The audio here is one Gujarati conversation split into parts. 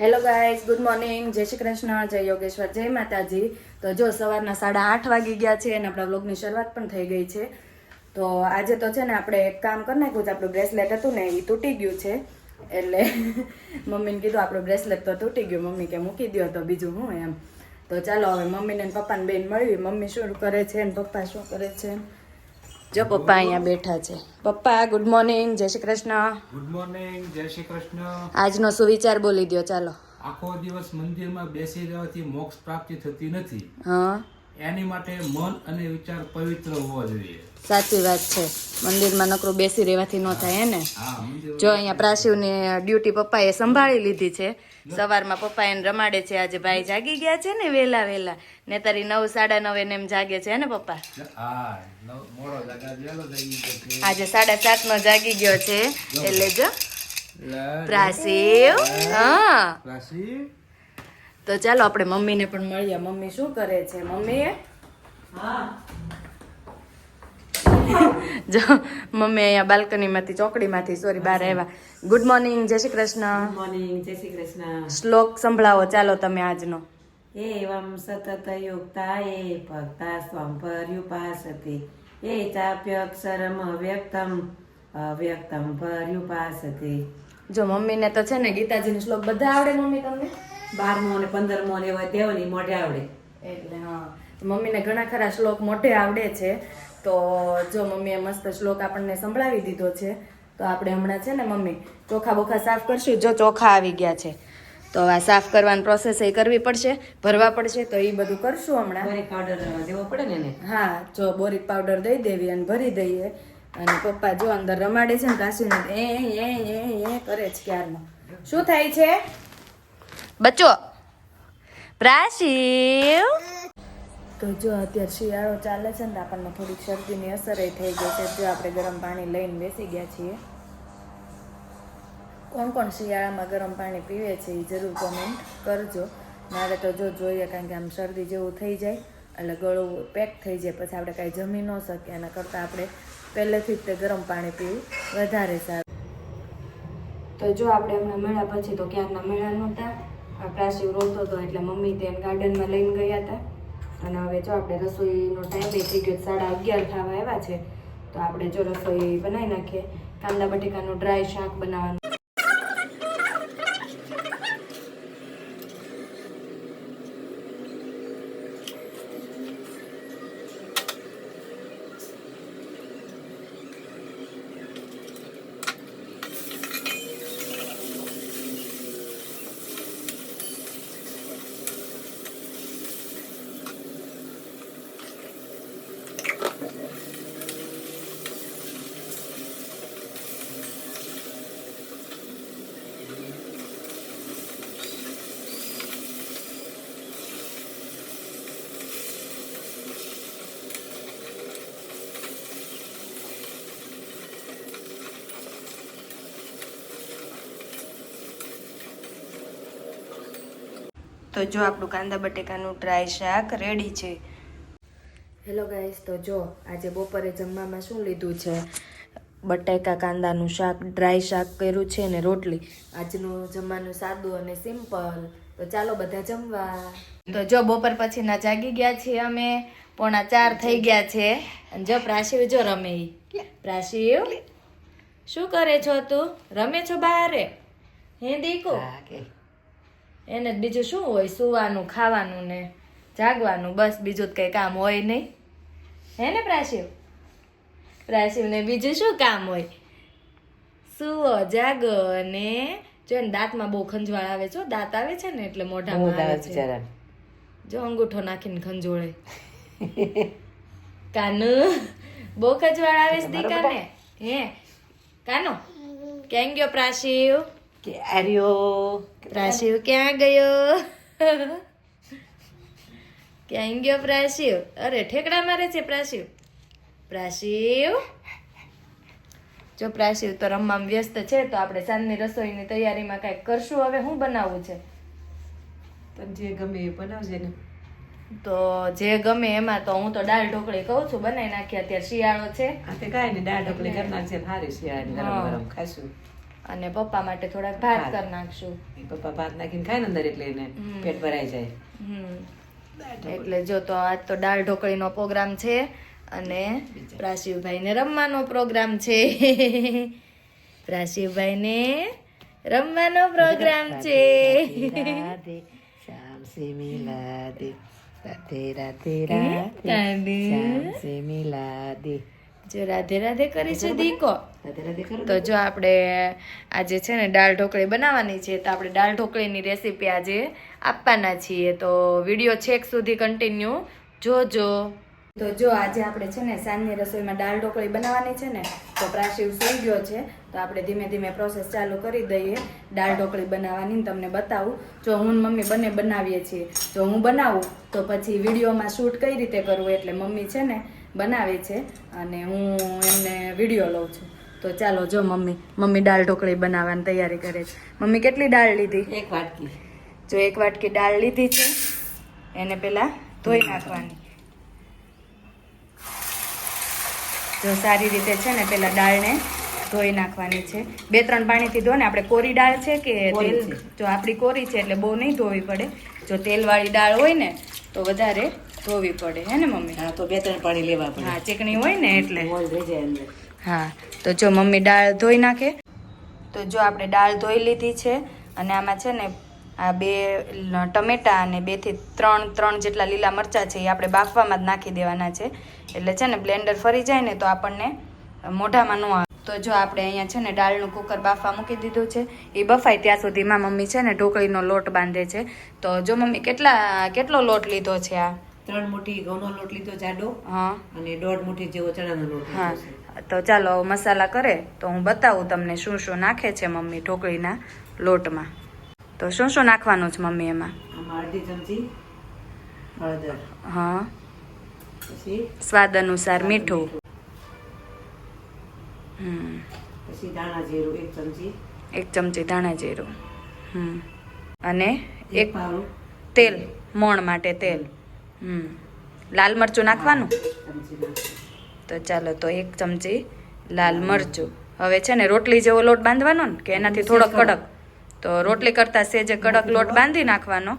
હેલો ગાઈઝ ગુડ મોર્નિંગ જય શ્રી કૃષ્ણ, જય યોગેશ્વર, જય માતાજી. તો જો સવારના સાડા આઠ વાગી ગયા છે અને આપણા વ્લોગની શરૂઆત પણ થઈ ગઈ છે. તો આજે તો છે ને આપણે એક કામ કરી નાખ્યું છે, આપણું બ્રેસલેટ હતું ને એ તૂટી ગયું છે. એટલે મમ્મીને કીધું આપણું બ્રેસલેટ તો તૂટી ગયું, મમ્મી કે મૂકી દો તો બીજું હું એમ. તો ચાલો હવે મમ્મીને પપ્પાને બેન મળવી મમ્મી શું કરે છે ને પપ્પા શું કરે છે? જો પપ્પા અહીંયા બેઠા છે. પપ્પા ગુડ મોર્નિંગ જય શ્રી કૃષ્ણ. ગુડ મોર્નિંગ જય શ્રી કૃષ્ણ. આજનો સુવિચાર બોલી દો ચાલો. આખો દિવસ મંદિરમાં બેસી રહેવાથી મોક્ષ પ્રાપ્તિ થતી નથી. હા. એની માટે મન અને વિચાર પવિત્ર હોવા જોઈએ. સાચી વાત છે. મંદિરમાં નકરું બેસી રહેવાથી ન થાય હે ને? જો અહીંયા પ્રાશિવની ડ્યુટી પપ્પાએ સંભાળી લીધી છે સવારમાં પપ્પા એને રમાડે છે. આજે ભાઈ જાગી ગયા છે ને વેલા વેલા. ને તારી નવ સાડા નવે ને એમ જાગે છે ને પપ્પા? હા. આજે સાડા સાત નો જાગી ગયો છે. એટલે જો. પ્રાસીવ પ્રાશિવ હા તો ચાલો આપણે મમ્મીને પણ મળીએ. મમ્મી શું કરે છે? મમ્મી જો મમ્મી અહીંયા બાલ્કનીમાંથી ચોકડીમાંથી સોરી બહાર આવ્યા. ગુડ મોર્નિંગ જય શ્રી કૃષ્ણ. મોર્નિંગ જય શ્રી કૃષ્ણ. શ્લોક સંભળાવો ચાલો તમે આજનો. એવં સતત યુક્તા એ ભક્તા સ્વમ પર્યુપાસતે એ ચાપ્યક્ષરમ અવ્યક્તમ અવ્યક્તમ પર્યુપાસતે જો મમ્મીને તો છે ને ગીતાજીનો શ્લોક બધા આવડે મમ્મી તમને? બારમો ને પંદરમો ને એવા દેવની મોઢે આવડે. એટલે હા. મમ્મીને ઘણા ખરા શ્લોક મોઢે આવડે છે. તો જો મમ્મીએ મસ્ત શ્લોક આપણને સંભળાવી દીધો છે તો આપણે હમણાં છે ને મમ્મી ચોખા બોખા સાફ કરશું. જો ચોખા આવી ગયા છે તો આ સાફ કરવાની પ્રોસેસ એ કરવી પડશે ભરવા પડશે તો એ બધું કરશું હમણાં. બોરિક પાવડર દેવો પડે ને એને? હા જો બોરિક પાવડર દઈ દેવી અને ભરી દઈએ. અને પપ્પા જો અંદર રમાડે છે ને કાશીને એ એ એ એ કરે છે ક્યારમાં. શું થાય છે? બચ્ચો પ્રાશિવ. તો જો અત્યારે શિયાળો ચાલે છે ને આપણને થોડીક શરદીની અસર થઈ ગઈ છે. જો આપણે ગરમ પાણી લઈને બેસી ગયા છીએ. કોણ કોણ શિયાળામાં ગરમ પાણી પીવે છે એ જરૂર કોમેન્ટ કરજો. મારે તો જો જોઈએ કારણ કે આમ શરદી જેવું થઈ જાય, એટલે ગળું પેક થઈ જાય, પછી આપણે કાંઈ જમી ન શકીએ. એના કરતાં આપણે પહેલેથી જ તે ગરમ પાણી પીવું વધારે સારું. તો જો આપણે હમણાં મેળા પછી તો ક્યારના મેળા નહોતા? આ પ્રાશિવ રોતો હતો એટલે મમ્મી તેને ગાર્ડનમાં લઈને ગયા હતા. અને હવે જો આપણે રસોઈનો ટાઈમ થઈ ગયો સાડા અગિયાર થવા આવ્યા છે, તો આપણે જો રસોઈ બનાવી નાખીએ, કાંદા બટેકાનું ડ્રાય શાક બનાવવાનું. તો જો આપણું કાંદા બટેકાનું ડ્રાય શાક રેડી છે. હેલો ગાઈસ તો જો આજે બપોરે જમવામાં શું લીધું છે? બટેકા કાંદાનું શાક ડ્રાય શાક કર્યું છે ને રોટલી. આજનું જમવાનું સાદું અને સિમ્પલ. તો ચાલો બધા જમવા. તો જો બપોર પછીના જાગી ગયા છીએ અમે. પોણા ચાર થઈ ગયા છે. અને જો પ્રાશિવ જો રમે. પ્રાશિવ શું કરે છો તું? રમે છો બહારે હે દીકુ એને બીજું શું હોય? સુવાનું ખાવાનું ને જાગવાનું. બસ બીજું કંઈ કામ હોય નહીં. હે ને પ્રાશિવ? પ્રાશિવ ને બીજું શું કામ હોય? સુવો જાગો અને જો ને દાંતમાં બહુ ખંજવાળ આવે છે દાંત આવે છે ને એટલે મોઢામાં આવે છે. જો અંગૂઠો નાખીને ખંજોળે. કાનુ બહુ ખંજવાળ આવે છે દીકાને. હે કાનો? કેમ ગયો પ્રાશિવ? કે આર્યો પ્રાશિવ ક્યાં ગયો? ક્યાં ગયો પ્રાશિવ અરે ઠેકડા મારે છે પ્રાશિવ પ્રાશિવ જો પ્રાશિવ તો રમવામાં વ્યસ્ત છે તો આપણે સાંજની રસોઈની તૈયારીમાં કાંઈક કરશું. હવે શું બનાવવું છે? જે ગમે એ બનાવજે ને. તો જે ગમે એમાં તો હું તો દાળ ઢોકળી કહું છું બનાવી નાખી અત્યારે શિયાળો છે. તે કાંઈ નહીં દાળ ઢોકળી કરી નાખજે સારી શિયાળી શિયાળાની ગરમ ગરમ ખાશું. અને પપ્પા માટે થોડાક ભાત. કરી નાખશું. પપ્પા ભાત નાખીને ખાય ને અંદર એટલે એને પેટ ભરાઈ જાય. એટલે જો તો આજ તો દાળ ઢોકળીનો પ્રોગ્રામ છે અને પ્રાશિવભાઈને રમવાનો પ્રોગ્રામ છે. પ્રાશિવભાઈને રમવાનો પ્રોગ્રામ છે. રાધે રાધે રાધે રાધે. રાધે જો રાધે રાધે કરી છે દીકો. રાધે રાધે તો જો આપણે આજે છે ને દાળ ઢોકળી બનાવવાની છે તો આપણે દાળ ઢોકળીની રેસીપી આજે આપવાના છીએ. તો વીડિયો છેક સુધી કન્ટિન્યુ જોજો. તો જો આજે આપણે છે ને સાંજની રસોઈમાં દાળ ઢોકળી બનાવવાની છે ને તો પ્રાશિવ સૂઈ ગયો છે તો આપણે ધીમે ધીમે પ્રોસેસ ચાલુ કરી દઈએ. દાળ ઢોકળી બનાવવાની તમને બતાવું. જો હું મમ્મી બંને બનાવીએ છીએ. જો હું બનાવું તો પછી વિડીયોમાં શૂટ કઈ રીતે કરવું? એટલે મમ્મી છે ને બનાવે છે અને હું એમને વીડિયો લઉં છું. તો ચાલો જો મમ્મી મમ્મી દાળ ઢોકળી બનાવવાની તૈયારી કરે છે. મમ્મી કેટલી દાળ લીધી? એક વાટકી. જો એક વાટકી દાળ લીધી છે. એને પેલા ધોઈ નાખવાની. જો સારી રીતે છે ને પેલા દાળને ધોઈ નાખવાની છે. બે ત્રણ પાણીથી ધોને આપણે કોરી દાળ છે કે તેલ? જો આપણી કોરી છે એટલે બહુ નહીં ધોવી પડે. જો તેલવાળી દાળ હોય ને તો વધારે ધોવી પડે હે ને મમ્મી? હા તો બે ત્રણ પાણી લેવા પડે. હા ચીકણી હોય ને એટલે. હા તો જો મમ્મી દાળ ધોઈ નાખે. તો જો આપણે દાળ ધોઈ લીધી છે અને આમાં છે ને આ બે ટમેટા અને બેથી ત્રણ ત્રણ જેટલા લીલા મરચાં છે એ આપણે બાફવામાં જ નાખી દેવાના છે. એટલે છે ને બ્લેન્ડર ફરી જાય ને તો આપણને મોઢામાં ન આવે. તો જો આપણે અહીંયા છે ને દાળનું કુકર બાફવા મૂકી દીધું છે એ બફાય ત્યાં સુધીમાં મમ્મી છે ને ઢોકળીનો લોટ બાંધે છે. તો જો મમ્મી કેટલા કેટલો લોટ લીધો છે આ? ત્રણ મુઠ્ઠી ઘઉંનો લોટ લીધો જાડો હા. અને દોઢ મુઠ્ઠી જેવો ચણાનો લોટ હા. તો ચાલો મસાલા કરે તો હું બતાવું તમને શું શું નાખે છે મમ્મી ઢોકળીના લોટમાં. તો શું શું નાખવાનું છે મમ્મી એમાં? અડધી ચમચી હળદર. હા. પછી સ્વાદ અનુસાર મીઠું. હમ. પછી ધાણા જીરું એક ચમચી. એક ચમચી ધાણા જીરું. હમ. અને એક તેલ મોણ માટે તેલ. હમ. લાલ મરચું નાખવાનું? તો ચાલો તો એક ચમચી લાલ મરચું. હવે છે ને રોટલી જેવો લોટ બાંધવાનો ને કે એનાથી થોડો કડક. તો રોટલી કરતા સેજે કડક લોટ બાંધી નાખવાનો.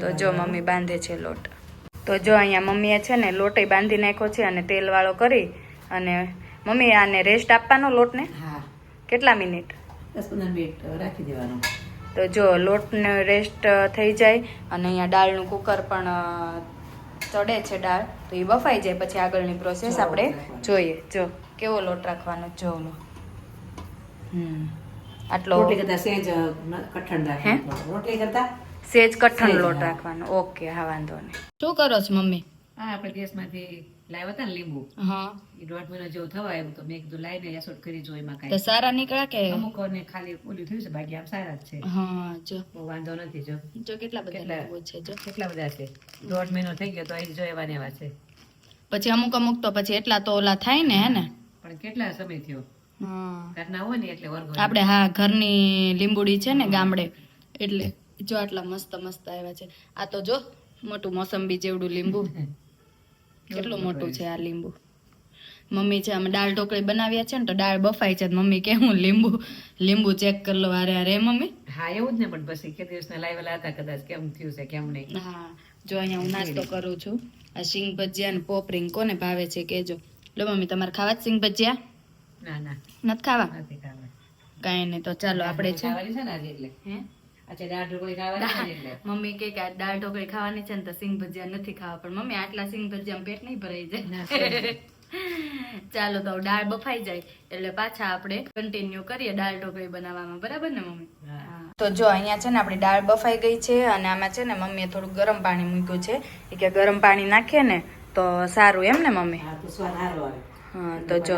તો જો મમ્મી બાંધે છે લોટ. તો જો અહીંયા મમ્મીએ છે ને લોટે બાંધી નાખ્યો છે અને તેલવાળો કરી અને મમ્મી આને રેસ્ટ આપવાનો લોટને? કેટલા મિનિટ? દસ પંદર મિનિટ રાખી દેવાનું. તો જો લોટને રેસ્ટ થઈ જાય અને અહીંયા દાળનું કુકર પણ ચડે છે દાળ તો એ બફાઈ જાય. પછી આગળની પ્રોસેસ આપણે જોઈએ. જો કેવો લોટ રાખવાનો? જો. ઓલો હમ. આટલો રોટલી કરતા સેજ કઠણ રાખવાનું. રોટલી કરતા સેજ કઠણ લોટ રાખવાનો. ઓકે હા વાંધો નહીં. શું કરો છો મમ્મી? હા આપણે ગેસમાંથી લાવ્યા હતા ને લીંબુ. હા. એ દોઢ મહિનો જેવું થવા આવ્યું તો મેં કીધું લાઈને યાસોટ કરી જો એમાં તો સારા નીકળ્યા કે? અમુક ને ખાલી ઓલું થયું છે બાકી આમ સારા જ છે. હા જો. વાંધો નથી જો. જો કેટલા બધા છે જો. કેટલા બધા છે? દોઢ મહિનો થઈ ગયો તો અહીં જો એવા ને એવા છે. પછી અમુક અમુક તો પછી એટલા તો ઓલા થાય ને હે ને? પણ કેટલા સમય થયો? હા. ઘરના હોય ને એટલે વર્ગો આપણે હા ઘરની લીંબુડી છે ને ગામડે એટલે જો આટલા મસ્ત મસ્ત આવ્યા છે. આ તો જો મોટું મોસંબી જેવડું લીંબુ. કેટલું મોટું છે આ લીંબુ? મમ્મી છે અમે દાળ ઢોકળી બનાવ્યા છે ને તો દાળ બફાઈ છે મમ્મી કે હું લીંબુ લીંબુ ચેક કરી લો અરે અરે મમ્મી? હા એવું જ ને પણ પછી કે દિવસના લાવેલા હતા કદાચ કેમ થયું છે કેમ નહીં? હા જો અહીંયા હું નાસ્તો કરું છું. આ સિંગ ભજીયા ને પોપરિંગ કોને ભાવે છે કેજો લો મમ્મી તમારે ખાવા જ સિંગ ભજીયા? ના ના. નથી ખાવા? નથી ખાવા. કાંઈ નહીં તો ચાલો આપણે છે ને આજે એટલે હે? આજે દાળ ઢોકળી ખાવાની છે ને એટલે? મમ્મી કે કે દાળ ઢોકળી ખાવાની છે ને તો સિંગ ભજીયા નથી ખાવા પણ મમ્મી આટલા સિંગ ભજીયા પેટ નહીં ભરાઈ જાય. ચાલો તો દાળ બફાઈ જાય એટલે પાછા આપણે કન્ટિન્યુ કરીએ દાળ ઢોકળી બનાવવામાં. બરાબર ને મમ્મી? તો જો અહીંયા છે ને આપણી દાળ બફાઈ ગઈ છે અને આમાં છે ને મમ્મીએ થોડું ગરમ પાણી મૂક્યું છે. એ કે ગરમ પાણી નાખીએ ને તો સારું એમ ને મમ્મી? હા તો સ્વાદ સારો આવે. હા તો જો.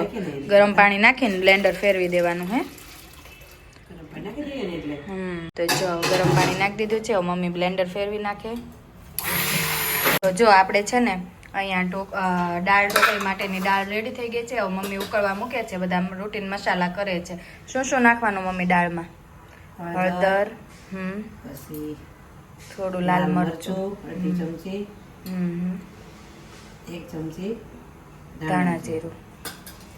ગરમ પાણી નાખીને બ્લેન્ડર ફેરવી દેવાનું હે? તો જો ગરમ પાણી નાખી દીધું છે મમ્મી બ્લેન્ડર ફેરવી નાખે. તો જો આપણે છે ને અહીંયા ઢોક- દાળ ઢોકળી માટેની દાળ રેડી થઈ ગઈ છે. હવે મમ્મી ઉકળવા મૂકે છે બધા રૂટીન મસાલા કરે છે. શું શું નાખવાનું મમ્મી દાળમાં? હળદર હમ પછી થોડું લાલ મરચું અડધી ચમચી. હમ એક ચમચી ધાણા જીરું.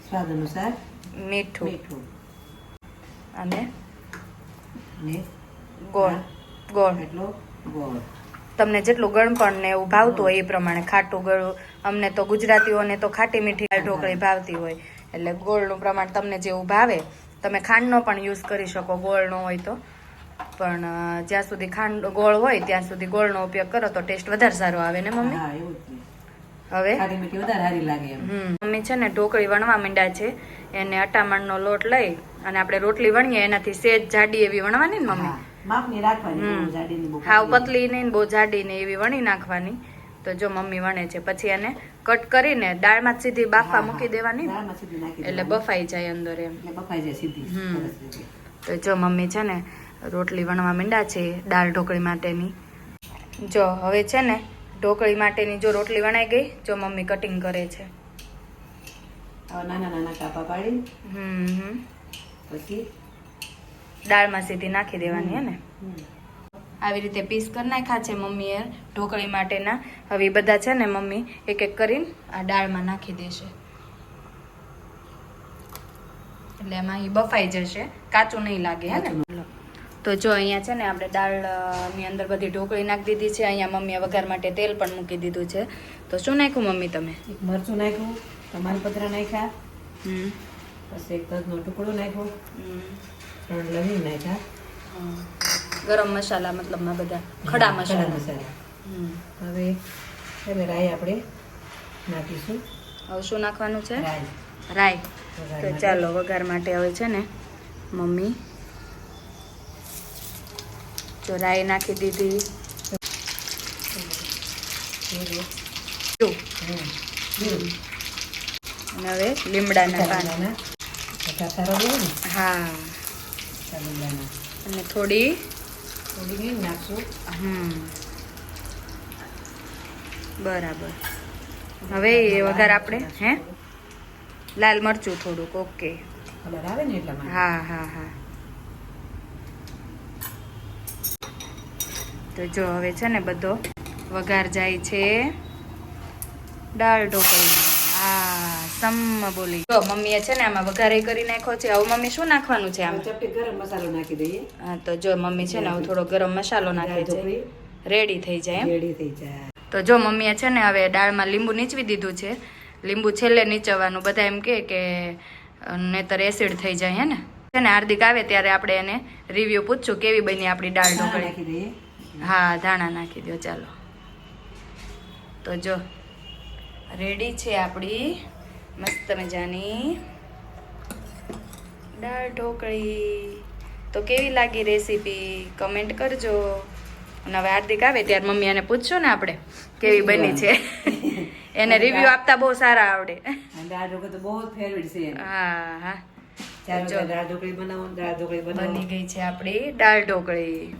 સ્વાદ અનુસાર મીઠું. મીઠું. અને? ને ગોળ. ગોળ. એટલો ગોળ. તમને જેટલું ગળપણ ને એવું ભાવતું હોય એ પ્રમાણે ખાટું ગળું. અમને તો ગુજરાતીઓને તો ખાટી મીઠી ઢોકળી ભાવતી હોય. એટલે ગોળનું પ્રમાણ તમને જેવું ભાવે તમે ખાંડનો પણ યુઝ કરી શકો ગોળનો હોય તો. પણ જ્યાં સુધી ખાંડ ગોળ હોય ત્યાં સુધી ગોળનો ઉપયોગ કરો તો ટેસ્ટ વધારે સારો આવે ને મમ્મી. હવે? મમ્મી છે ને ઢોકળી વણવા માંડ્યા છે. એને અટામણનો લોટ લઈ અને આપણે રોટલી વણીએ એનાથી સેજ જાડી એવી વણવાની ને મમ્મી? માપની રાખવાની હાવ પતલી. નહીં ને બહુ જાડી ને એવી વણી નાખવાની. તો જો મમ્મી વણે છે પછી એને કટ કરીને દાળમાં સીધી બાફા મૂકી દેવાની. એટલે બફાઈ જાય અંદર એમ. બફાઈ જાય સીધી. તો જો મમ્મી છે ને રોટલી વણવા માંડ્યા છે દાળ ઢોકળી માટેની. જો હવે છે ને ઢોકળી માટેની જો રોટલી વણાઈ ગઈ જો મમ્મી કટિંગ કરે છે. નાના નાના કાપા પાડી. હમ હમ. પછી દાળમાં સીધી નાખી દેવાની હે ને? આવી રીતે પીસ કરી નાખ્યા છે મમ્મીએ. ઢોકળી માટેના. હવે બધા છે ને મમ્મી એક એક કરીને આ દાળમાં નાખી દેશે. એટલે એમાં એ બફાઈ જશે. કાચું નહીં લાગે હે ને? તો જો અહીંયા છે ને આપણે દાળની અંદર બધી ઢોકળી નાખી દીધી છે. અહીંયા મમ્મીએ વઘાર માટે તેલ પણ મૂકી દીધું છે. તો શું નાખ્યું મમ્મી તમે? મરચું નાખ્યું તમાલપત્ર નાખ્યા. હમ. પછી એક તજનો ટુકડો નાખ્યો. ત્રણ લવિંગ નાખ્યા. ગરમ મસાલા મતલબમાં બધા. ખડા મસાલા. મસાલા. હવે હવે રાઈ આપણે નાખીશું. હવે શું નાખવાનું છે? રાઈ. તો ચાલો વઘાર માટે હવે છે ને મમ્મી જો રાઈ નાખી દીધી. અને હવે લીમડાના. પાન. ને. હા. અને થોડી થોડી હિંગ નાખશું. હમ. બરાબર. હવે એ વઘાર આપણે હે? લાલ મરચું થોડુંક ઓકે. કલર આવે ને એટલા માટે? હા હા હા. તો જો હવે છે ને બધો વઘાર જાય છે. દાળ ઢોકળી. આ સમ બોલી. જો મમ્મીએ છે ને આમાં વઘારે કરી નાખ્યો છે. હવે મમ્મી શું નાખવાનું છે આમાં? ચપટી ગરમ મસાલો નાખી દઈએ. હા તો જો મમ્મી છે ને હવે થોડો ગરમ મસાલો નાખે છે. રેડી થઈ જાય એમ? રેડી થઈ જાય. તો જો મમ્મીએ છે ને હવે દાળમાં લીંબુ નીચવી દીધું છે. લીંબુ છેલ્લે નીચવવાનું. બધા એમ કે કે નહીંતર એસિડ થઈ જાય હે ને? છે ને હાર્દિક આવે ત્યારે આપણે એને રિવ્યુ પૂછશું કેવી બની આપણી દાળ ઢોકળી. હા ધાણા નાખી દો ચાલો. તો જો રેડી છે આપણી મસ્ત મજાની. દાળ ઢોકળી. તો કેવી લાગી રેસીપી? કમેન્ટ કરજો. અને હવે હાર્દિક આવે ત્યારે મમ્મી એને પૂછશું ને આપણે કેવી બની છે. એને રિવ્યુ આપતા બહુ સારા આવડે. દાળ ઢોકળી તો બહુ ફેવરિટ છે હા હા. ચાલો દાળ ઢોકળી બનાવો દાળ ઢોકળી બની ગઈ છે આપણી દાળ ઢોકળી.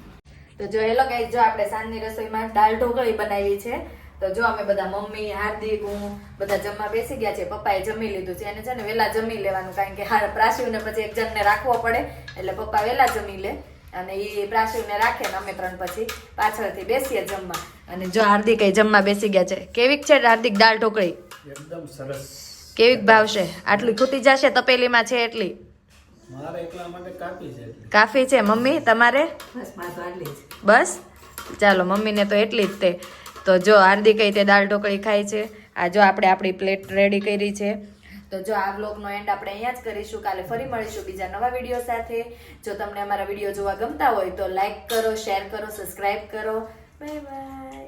તો જો એ ગાઈસ જો આપણે સાંજની રસોઈમાં દાળ ઢોકળી બનાવી છે. તો જો અમે બધા મમ્મી હાર્દિક હું બધા જમવા બેસી ગયા છે પપ્પાએ જમી લીધું છે. એને છે ને વહેલા જમી લેવાનું કારણ કે હાર પ્રાસીઓને પછી એક જણને રાખવો પડે. એટલે પપ્પા વેલા જમી લે અને એ પ્રાસીઓને રાખે ને અમે ત્રણ પછી પાછળથી બેસીએ જમવા. અને જો હાર્દિક જમવા બેસી ગયા છે. કેવીક છે હાર્દિક દાળ ઢોકળી? એકદમ સરસ. કેવીક ભાવશે આટલી ખૂટી જશે તપેલીમાં છે એટલી? મારા એકલા માટે કાપી છે એટલે. કાફી છે મમ્મી તમારે? બસમાં તો આટલી જ. બસ? ચાલો મમ્મીને તો એટલી જ તે. તો જો હાર્દિક તે દાળ ઢોકળી ખાય છે. આ જો આપણે આપણી પ્લેટ રેડી કરી છે. તો જો આ વ્લોગનો એન્ડ આપણે અહીંયા જ કરીશું. કાલે ફરી મળીશું બીજા નવા વીડિયો સાથે. જો તમને અમારા વીડિયો જોવા ગમતા હોય તો લાઈક કરો શેર કરો સબસ્ક્રાઈબ કરો. Bye bye